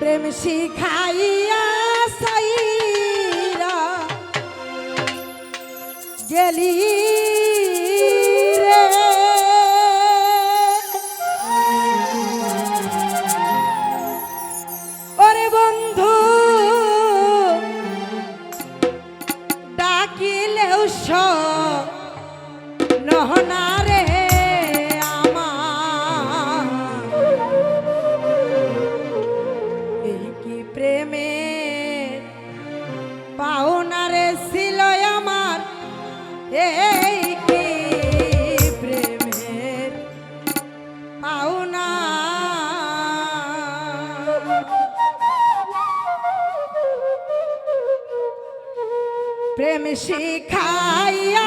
প্রেম শিখাইয়া সাইরা গেলি রে। ওরে বন্ধু ডাকিলেও সহনা প্রেম শিখাইয়া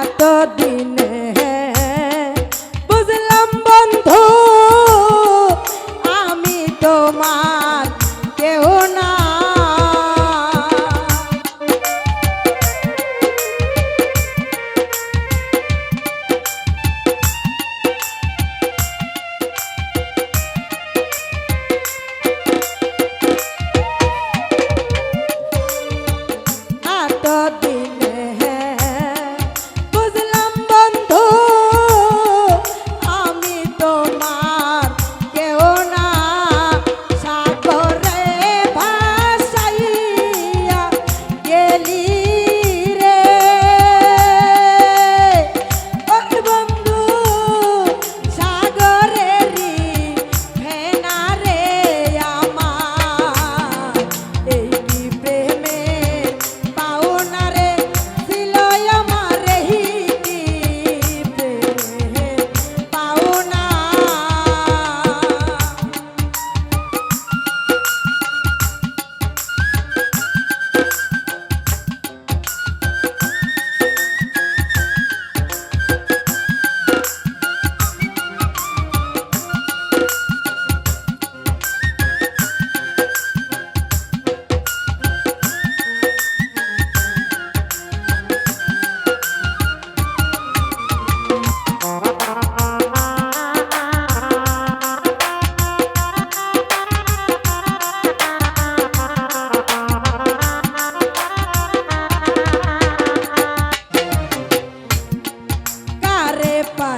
এতদিনে sepa.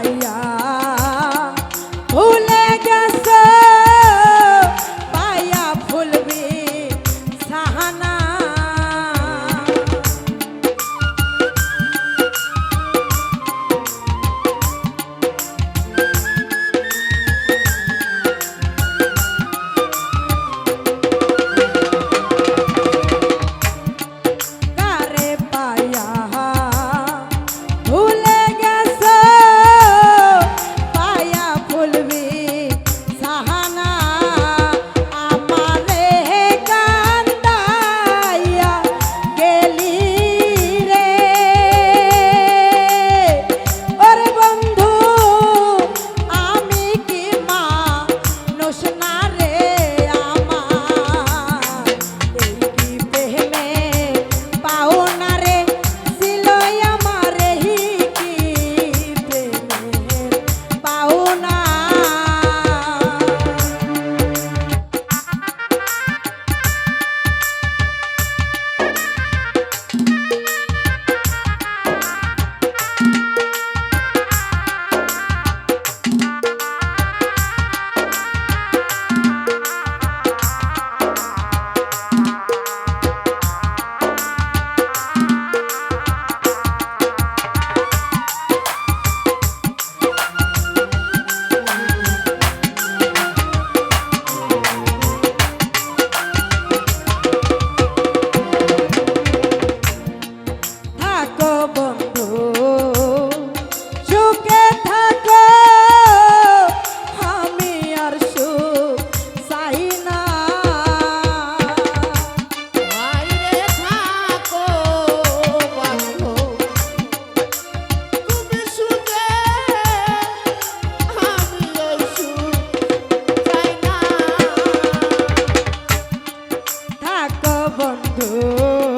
বন্ধু।